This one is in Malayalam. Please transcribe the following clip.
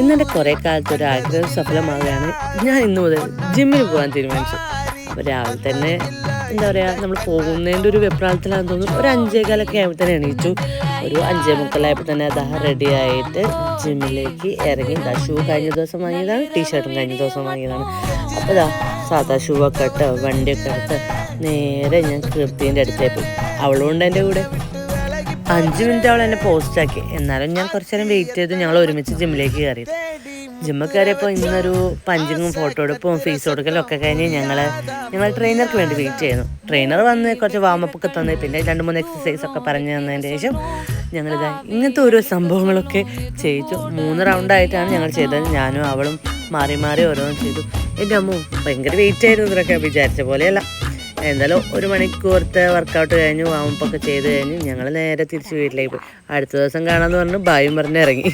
ഇന്നെന്റെ കുറേ കാലത്ത് ഒരു ആഗ്രഹം സഫലമാവുകയാണ് ഞാൻ ഇന്ന് മുതൽ ജിമ്മിൽ പോകാൻ തീരുമാനിച്ചു. അപ്പോൾ രാവിലെ തന്നെ എന്താ പറയുക നമ്മൾ പോകുന്നതിന്റെ ഒരു വെപ്രാളത്തിലാണെന്ന് തോന്നുന്നു. ഒരു അഞ്ചേകാലൊക്കെ ആയപ്പോൾ തന്നെ എണീച്ചു. ഒരു അഞ്ചേ മുക്കാലായപ്പോൾ തന്നെ അതാ റെഡി ആയിട്ട് ജിമ്മിലേക്ക് ഇറങ്ങി. ഇതാ ഷൂ കഴിഞ്ഞ ദിവസം വാങ്ങിയതാണ് ടീഷർട്ടും കഴിഞ്ഞ ദിവസം വാങ്ങിയതാണ്. അപ്പോൾ ഇതാ സാധാ ഷൂ ഒക്കെ ഇട്ട് വണ്ടിയൊക്കെ എടുത്ത് നേരെ ഞാൻ കീർത്തിന്റെ അടുത്തേ പോയി. അവളും ഉണ്ട് എന്റെ കൂടെ. അഞ്ച് മിനിറ്റ് അവൾ എന്നെ പോസ്റ്റ് ആക്കി. എന്നാലും ഞാൻ കുറച്ച് നേരം വെയിറ്റ് ചെയ്ത്. ഞങ്ങൾ ഒരുമിച്ച് ജിമ്മിലേക്ക് കയറി ജിമ്മ കയറിയപ്പോൾ ഇന്നൊരു പഞ്ചിങ്ങും ഫോട്ടോ എടുപ്പും ഫീസ് കൊടുക്കലും ഒക്കെ കഴിഞ്ഞ് ഞങ്ങൾ ഞങ്ങൾ ട്രെയിനർക്ക് വേണ്ടി വെയിറ്റ് ചെയ്യുന്നു. ട്രെയിനർ വന്ന് കുറച്ച് വാമപ്പ് ഒക്കെ തന്ന് പിന്നെ രണ്ട് മൂന്ന് എക്സസൈസ് ഒക്കെ പറഞ്ഞു തന്നതിന് ശേഷം ഞങ്ങളിത് ഇങ്ങനത്തെ ഓരോ സംഭവങ്ങളൊക്കെ ചെയ്യിച്ചു മൂന്ന് റൗണ്ടായിട്ടാണ് ഞങ്ങൾ ചെയ്തത്. ഞാനും അവളും മാറി മാറി ഓരോന്നും ചെയ്തു. എന്റെ അമ്മ ഭയങ്കര വെയിറ്റ് ആയിരുന്നു ഇതൊക്കെ വിചാരിച്ച പോലെയല്ല. എന്തായാലും ഒരു മണിക്കൂറത്തെ വർക്കൗട്ട് കഴിഞ്ഞു വാമപ്പൊക്കെ ചെയ്ത് കഴിഞ്ഞ് ഞങ്ങൾ നേരെ തിരിച്ച് വീട്ടിലേക്ക് പോയി. അടുത്ത ദിവസം കാണാമെന്ന് പറഞ്ഞു ബായും പറഞ്ഞ് ഇറങ്ങി.